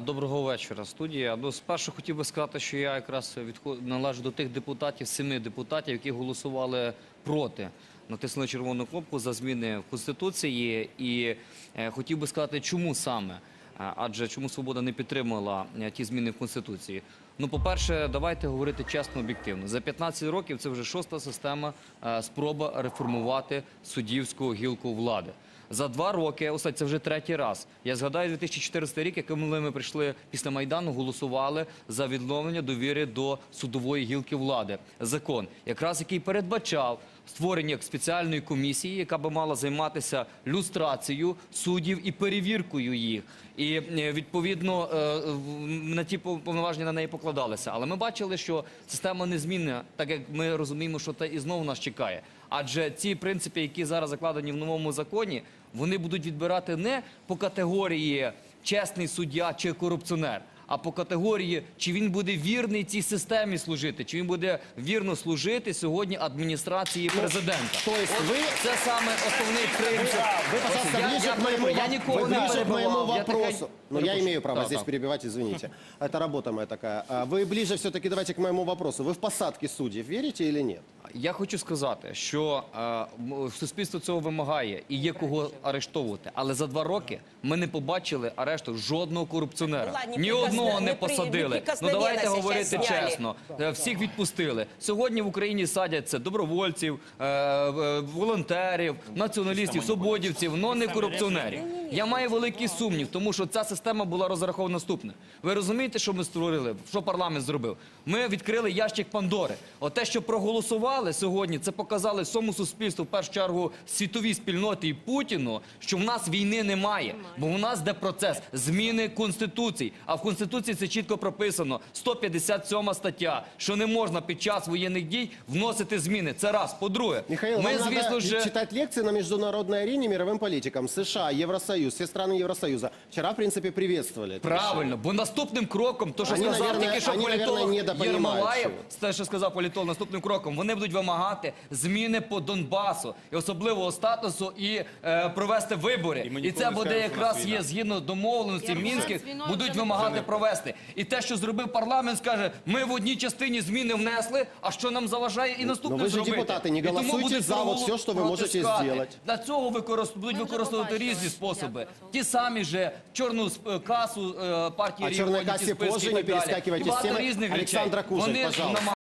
Доброго вечора, студія. Ну, спершу хотів би сказати, що я якраз відход... належу до тих депутатів, семи депутатів, які голосували проти. Натиснули червону кнопку за зміни в Конституції. І е, хотів би сказати, чому саме. Адже чому Свобода не підтримала е, ті зміни в Конституції? Ну, по-перше, давайте говорити чесно, об'єктивно. За 15 років це вже шоста система е, спроба реформувати суддівську гілку влади. За два роки, ось це вже третій раз. Я згадаю 2014 рік, як коли ми прийшли після майдану, голосували за відновлення довіри до судової гілки влади. Закон, якраз який передбачав створення спеціальної комісії, яка би мала займатися люстрацією суддів і перевіркою їх. І е, відповідно е, на ті повноваження на неї покладалися. Але ми бачили, що система не змінна, так як ми розуміємо, що те і знову нас чекає. Адже ці принципи, які зараз закладені в новому законі, вони будуть відбирати не по категорії чесний суддя чи корупціонер А по категорії, чи він буде вірний цій системі служити, чи він буде вірно служити сьогодні адміністрації президента. то есть От ви- це саме основний принцип. Вы, пожалуйста, Я- ближе я к моему, перепрошую, я воп- нікого вы не ближе к моему перебивав. Я вопросу. таке- Но я имею право Да, здесь да. перебивать, извините. Это работа моя такая. А Вы ближе все-таки давайте к моему вопросу. Вы в посадке судьев верите или нет? Я хочу сказати, що е, м- суспільство цього вимагає і є кого арештовувати. Але за два роки ми не побачили арешту жодного корупціонера. Була Ні неприкосне- одного не посадили. Ну давайте говорити чесно. Е, Всіх відпустили. Сьогодні в Україні садяться добровольців, е, е, волонтерів, націоналістів, свободівців, але не корупціонерів. Я маю великий сумнів, тому що ця система була розрахована наступне. Ви розумієте, що ми створили? Що парламент зробив? Ми відкрили ящик Пандори. От те, що проголосували сьогодні, це показали всьому суспільству, в першу чергу світовій спільноті і Путіну, що в нас війни немає, бо в нас де процес зміни конституції. А в конституції це чітко прописано 157 стаття, що не можна під час воєнних дій вносити зміни. Це раз. По-друге, Михаил, ми, вам звісно надо ж. читать лекции на международной арене мировым политикам. США, Евросоюз, все страны Евросоюза. Вчера, в принципе, приветствовали. это Правильно, бо наступним кроком, то що Вони, сказав наверное, тільки що вони, політолог наверное, недопонімають Єрмолаєв, цього. те, що сказав політолог, наступним кроком, вони будуть вимагати зміни по Донбасу і особливого статусу і е, провести вибори. І, це буде якраз є згідно домовленості мінських, будуть вимагати провести. І те, що зробив парламент, скаже, ми в одній частині зміни внесли, а що нам заважає і наступним ви ж депутати, не голосуйте за все, що ви можете зробити. Для цього використ... будуть використовувати різні способи. Ті самі же чорну е, касу е, партії О черной регіонів, касі позже, не перескакувати з теми. Олександра Кужель, Вони пожалуйста.